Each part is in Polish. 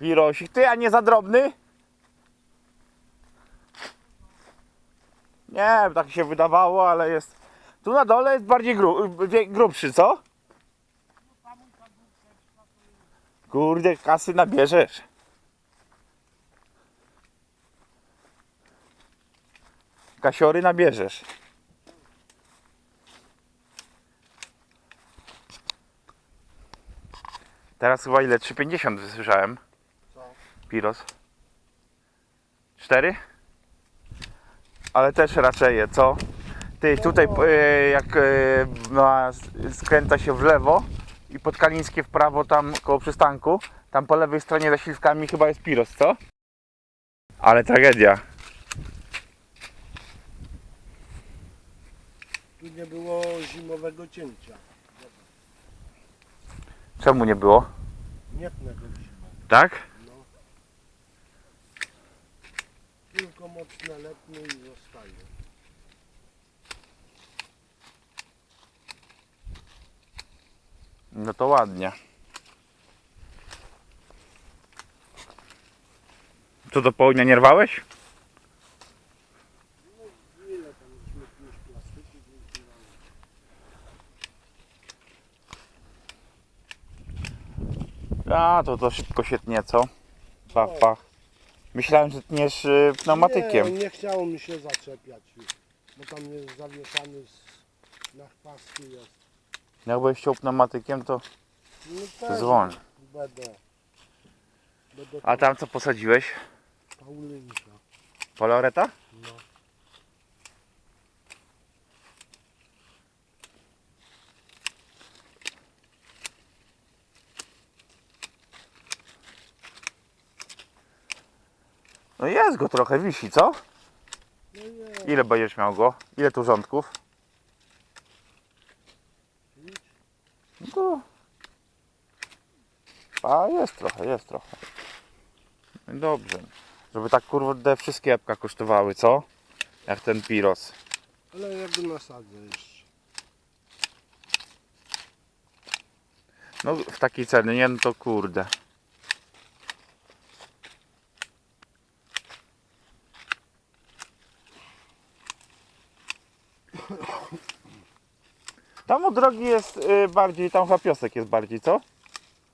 Pirosik, ty, a nie za drobny? Nie, tak się wydawało, ale jest. Tu na dole jest bardziej gru, grubszy, co? Kurde, kasy nabierzesz. Kasiory nabierzesz. Teraz chyba ile? 3,50 wysłyszałem. Piros. 4? Ale też raczej je, co? Ty tutaj e, jak no, skręca się w lewo i pod Kalińskie w prawo tam koło przystanku, tam po lewej stronie za śliwkami chyba jest Piros, co? Ale tragedia. Tu nie było zimowego cięcia. Czemu nie było? Nie tnę go zimą. Tak? No. Tylko mocne letnie i zostaje. No to ładnie. Co do południa nie rwałeś? A, to to szybko się tnie, co? Pach, pach. Myślałem, że tniesz y, pneumatykiem. Nie, nie chciało mi się zaczepiać bo tam jest zawieszany z, na chwasty jest. Jakbyś chciał pneumatykiem, to No tak, dzwoń. Będę. Będę A tam co posadziłeś? Paulynka. Poloreta? No. No jest go trochę, wisi, co? Ile będziesz miał go? Ile tu rządków? No. A jest trochę, jest trochę. No dobrze. Żeby tak kurde wszystkie jabłka kosztowały, co? Jak ten piros. Ale ja go nasadzę jeszcze. No w takiej cenie, nie no to kurde. Drogi jest y, bardziej, tam chyba piosek jest bardziej, co?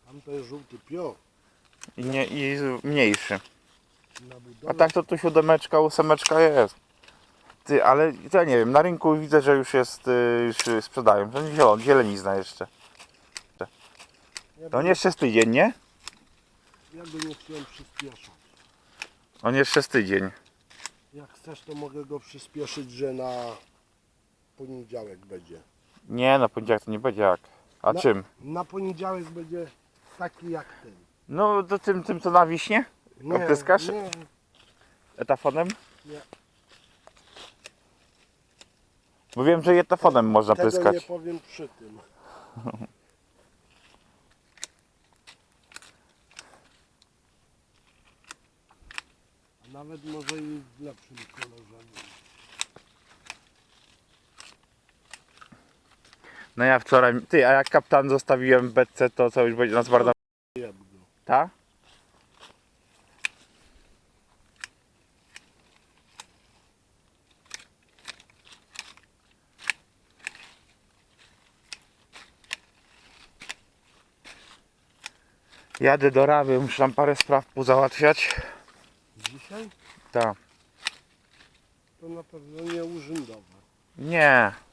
Tam to jest żółty pio. I, nie, i mniejszy. Na budowę. A tak to tu siódemeczka, ósemeczka jest. Ty, ale to ja nie wiem, na rynku widzę, że już jest, y, już sprzedają. To zielon, zielenizna jeszcze. To on jeszcze z tydzień, nie? ja by nie chciałem przyspieszać. On jeszcze z tydzień. Jak chcesz, to mogę go przyspieszyć, że na poniedziałek będzie. Nie, na poniedziałek to nie będzie jak. A Na- czym? Na poniedziałek będzie taki jak ten. No to tym, tym co na wiśnie? Opryskasz? Nie, Etafonem? Nie. Bo wiem, że etafonem można tego pryskać. nie powiem przy tym. A nawet może i w lepszym kolorze. No ja wczoraj, ty, a jak kapitan zostawiłem w beczce, to co już będzie nas bardzo... Jeb go. Ta? Jadę do Rawy, muszę tam parę spraw pozałatwiać. Dzisiaj? Tak. To na pewno nie urzędowe. Nie.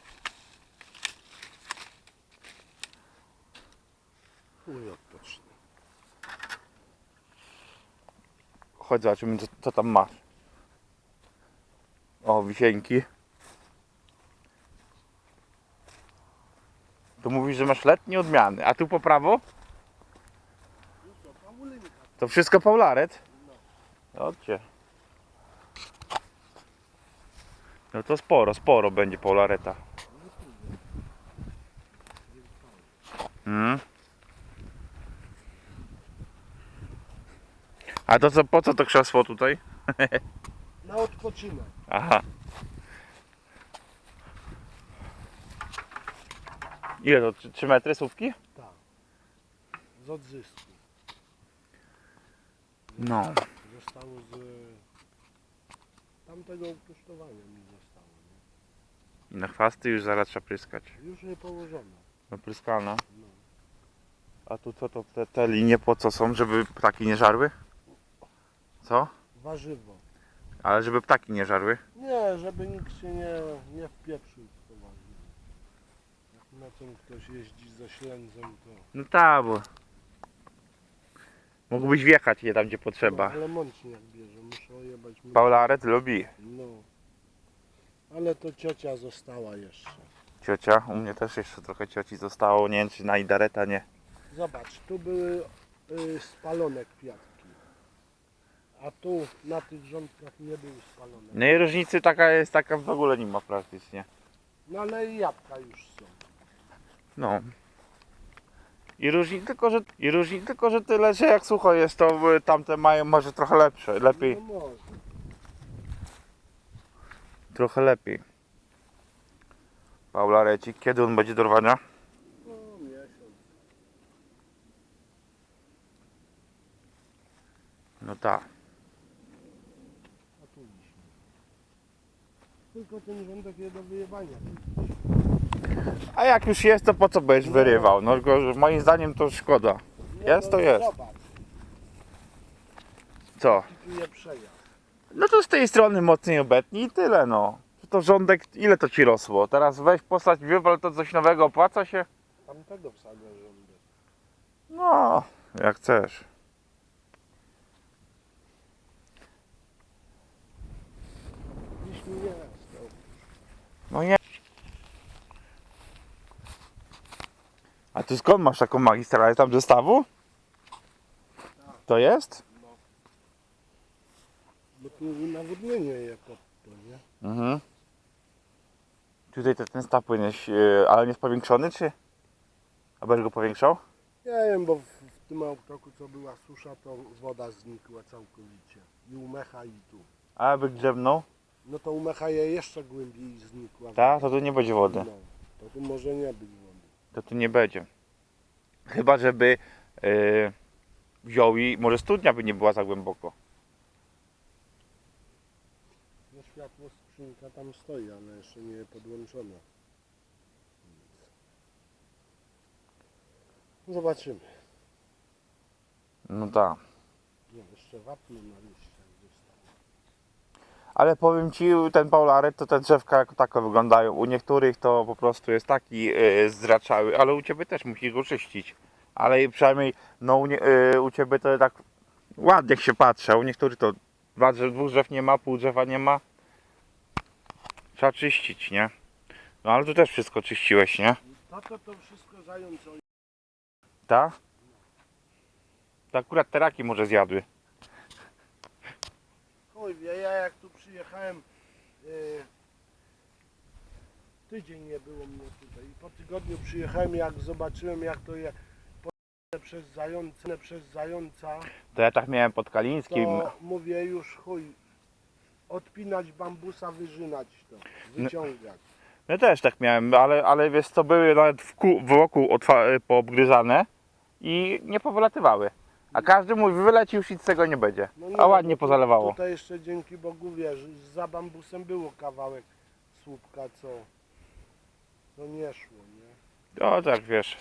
Chuj odpocznę. Chodź zobaczymy co, co tam masz. O, wisienki. Tu mówisz, że masz letnie odmiany, a tu po prawo? To wszystko Paularet? Chodźcie. No to sporo, sporo będzie Paulareta. Mm. A to co, po co to krzesło tutaj? Na odpoczynek. Aha. Ile to? 3 metry słówki? Tak. Z odzysku. No. Zostało z tamtego ukosztowania mi zostało. I na chwasty już zaraz trzeba pryskać. Nie? Już nie położone. No pryskana. No. A tu co to te, te linie po co są? Żeby ptaki nie żarły? Co? Warzywo. Ale żeby ptaki nie żarły? Nie, żeby nikt się nie, nie wpieprzył w to warzywo. Jak nocą ktoś jeździ ze ślędzem, to... No tak, bo... Mógłbyś wjechać je tam gdzie potrzeba. No, ale mączniak bierze, muszę ojebać. mu- Paula Aret lubi. No. Ale to ciocia została jeszcze. Ciocia, u mnie też jeszcze trochę cioci zostało, nie wiem czy na Idareta nie. Zobacz, tu były y, spalone kwiatki. A tu na tych rządkach nie były spalone. No i różnicy taka jest, taka w ogóle nie ma praktycznie. No ale i jabłka już są. No. I różni tylko, że, i różni tylko, że tyle, że jak sucho jest, to y, tamte mają może trochę lepsze, lepiej, No może. trochę lepiej. Paula Recik, kiedy on będzie do rwania? No miesiąc. No tak. A tu liśmy. Tylko ten rządek jest do wyjebania. A jak już jest, to po co będziesz No. wyrywał? No tylko, że moim zdaniem to szkoda. No, Jest, to jest. Zobacz, Co? przejazd. No to z tej strony mocniej obetnij i tyle no. To rządek, ile to ci rosło? Teraz weź postać, wywal to coś nowego, opłaca się? Tamtego wsadzę rządek. No, jak chcesz. Liśmy nie jest. to No nie. A ty skąd masz taką magistralę? Tam zestawu? To jest? Bo tu nawodnienie je pod to, nie? Mhm. Tutaj te- ten staw powinieneś, yy, ale nie jest powiększony, czy? A będziesz go powiększał? Nie wiem, bo w, w tym autoku co była susza, to woda znikła całkowicie. I u mecha i tu. A aby grzebnął? No to u mecha je jeszcze głębiej znikła. Tak, to tu nie będzie wody. No, to tu może nie być wody. To tu nie będzie. Chyba, żeby yy, wziął i może studnia by nie była za głęboko. No światło skrzynka tam stoi, ale jeszcze nie podłączone. No Zobaczymy. No tak. Nie, jeszcze wapno na zostało. Ale powiem Ci, ten paularet to te drzewka jako tako wyglądają. U niektórych to po prostu jest taki yy, zraczały, ale u Ciebie też musisz go czyścić. Ale przynajmniej no, u, nie, yy, u Ciebie to tak ładnie się patrzy, a u niektórych to dwa drzew, dwóch drzew nie ma, pół drzewa nie ma. Trzeba czyścić, nie? No ale tu też wszystko czyściłeś, nie? To to, to wszystko zająco. Tak? To akurat te raki może zjadły. Wie, ja jak tu przyjechałem, e, tydzień nie było mnie tutaj. I po tygodniu przyjechałem, jak zobaczyłem jak to je przez zające, przez zająca, To ja tak miałem pod Kalińskim. to mówię już chuj, odpinać bambusa, wyżynać to, wyciągać. Ja też tak miałem, ale, ale wiesz co, były nawet w kół, wokół otwa- poobgryzane i nie powylatywały. A każdy mówi, wyleci już nic z tego nie będzie. No nie, A ładnie bo tu- pozalewało. Tutaj jeszcze dzięki Bogu wiesz, za bambusem było kawałek słupka, co to nie szło, nie? O tak wiesz.